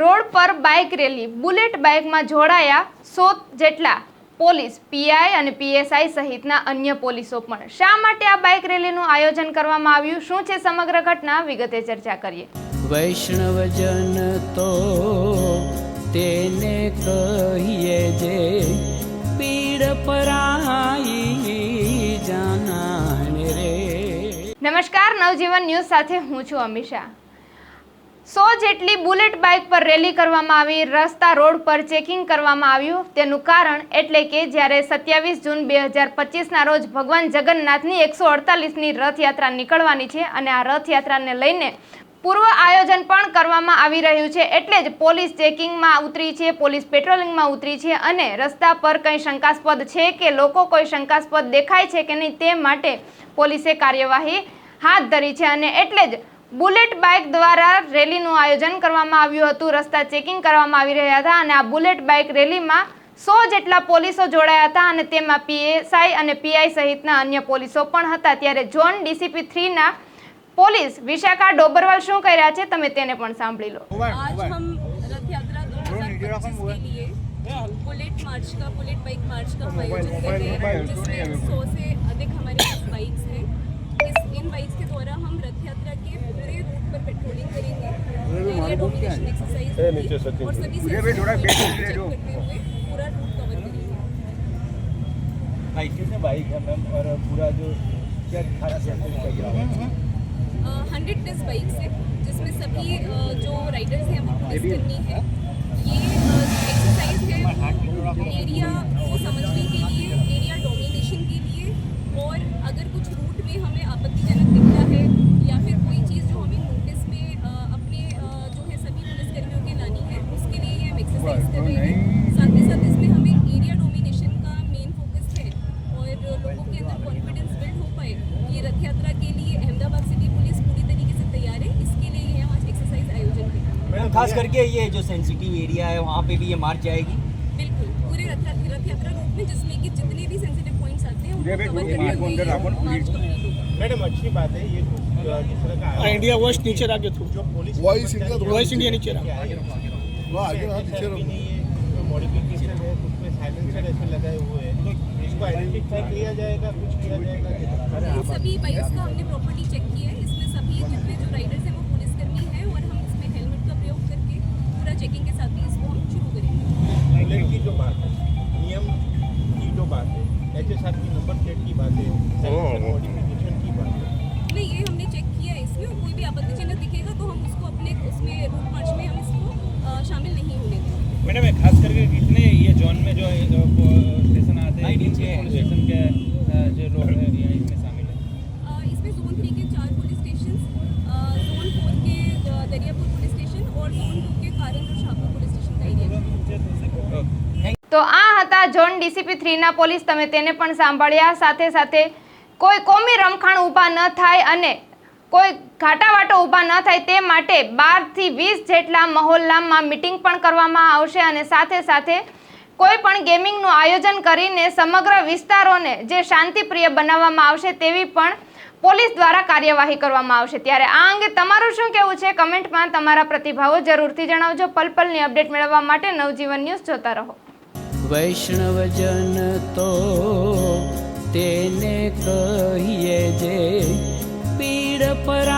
Road પર bike rally. Bullet બાઇકમાં જોડાયા સો જેટલા પોલીસ પીઆઈ અને પીએસઆઈ સહિતના અન્ય પોલીસો પણ. શા માટે આ બાઇક રેલીનું આયોજન કરવામાં આવ્યું? શું છે સમગ્ર ઘટના? વિગતે ચર્ચા કરીએ. વૈષ્ણવજન તો તેને કહીએ જે પીડ પરાઈ જાના નમસ્કાર નવજીવન ન્યૂઝ સાથે હું છું અમિશા સો જેટલી બુલેટ બાઇક પર રેલી કરવામાં આવી, રસ્તા રોડ પર ચેકિંગ કરવામાં આવ્યું. તેનું કારણ એટલે કે જ્યારે સત્યાવીસ જૂન બે હજાર પચીસના રોજ ભગવાન જગન્નાથની એકસો અડતાલીસની રથયાત્રા નીકળવાની છે અને આ રથયાત્રાને લઈને પૂર્વ આયોજન પણ કરવામાં આવી રહ્યું છે. એટલે જ પોલીસ ચેકિંગમાં ઉતરી છે, પોલીસ પેટ્રોલિંગમાં ઉતરી છે અને રસ્તા પર કંઈ શંકાસ્પદ છે કે લોકો કોઈ શંકાસ્પદ દેખાય છે કે નહીં તે માટે પોલીસે કાર્યવાહી હાથ ધરી છે અને એટલે જ બુલેટ બાઇક દ્વારા રેલીનું આયોજન કરવામાં આવ્યું હતું રસ્તા ચેકિંગ કરવામાં આવી રહ્યા હતા અને આ બુલેટ બાઇક રેલીમાં સો જેટલા પોલીસો જોડાયા હતા અને તેમાં પીએસઆઈ અને પીઆઈ સહિતના અન્ય પોલીસો પણ હતા ત્યારે ઝોન ડીસીપી થ્રીના પોલીસ વિશાખા ડોબરવાલ શું કહી રહ્યા છે તમે તેને પણ સાંભળી લો आज हम रथ यात्रा 2025 के लिए बुलेट मार्च का बुलेट बाइक मार्च का हम आयोजन कर रहे हैं जिसमें सौ से अधिक हमारे एक्सरसाइज सचिन और सभी थोड़ा पूरा रूट कवर बाइक है मैम? और पूरा जो क्या सेंटर हंड्रेड प्लस बाइक्स है जिसमें सभी जो राइडर्स हैं वो टेस्ट करनी है। ये एक्सरसाइज है एरिया को समझने के लिए। खास करके ये जो सेंसिटिव एरिया है वहाँ पे भी ये मार्च जाएगी। बिल्कुल पूरे रथ यात्रा में जिसमें कि जितने भी सेंसिटिव पॉइंट्स आते हैं मैडम अच्छी बात है ये का इंडिया वॉइस नीचे रखे थ्रू। जो police voice India voice India नीचे रखो आगे नीचे नहीं है मॉडिफिकेशन है उसमें साइलेंसर ऐसे लगाए हुए हैं। इसको आइडेंटिफाई किया जाएगा कुछ किया जाएगा इन सभी बाइक्स का हमने प्रॉपर्टी चेक किया है। इसमें सभी जितने जो राइडर्स हैं वो पुलिसकर्मी है और हम इसमें हेलमेट का प्रयोग करके पूरा चेकिंग के साथ ही इसको हम शुरू करेंगे। की जो बात है नियम की जो बात है एच एस आर की नंबर प्लेट की बात है मॉडिफिकेशन की बात है। नहीं ये हमने चेक किया है इसमें और कोई भी आपत्तिजनक दिखेगा तो हम उसको अपने उसमें रूट मार्च में हम इसको शामिल नहीं होने देंगे। मैडम खास करके कितने ये जोन में जो जो स्टेशन आते हैं તો આ હતા ઝોન ડીસીપી થ્રીના પોલીસ. તમે તેને પણ સાંભળ્યા. સાથે સાથે કોઈ કોમી રમખાણ ઊભા ન થાય અને કોઈ ઘાટાવાટો ઊભા ન થાય તે માટે બારથી વીસ જેટલા મહોલ્લામાં મિટિંગ પણ કરવામાં આવશે અને સાથે સાથે કોઈ પણ ગેમિંગનું આયોજન કરીને સમગ્ર વિસ્તારોને જે શાંતિપ્રિય બનાવવામાં આવશે તેવી પણ પોલીસ દ્વારા કાર્યવાહી કરવામાં આવશે. ત્યારે આ અંગે તમારું શું કહેવું છે? કમેન્ટમાં તમારા પ્રતિભાવો જરૂરથી જણાવજો. પલ પલની અપડેટ મેળવવા માટે નવજીવન ન્યૂઝ જોતા રહો. વૈષ્ણવજન તો તેને કહીએ જે પીડ પરાઈ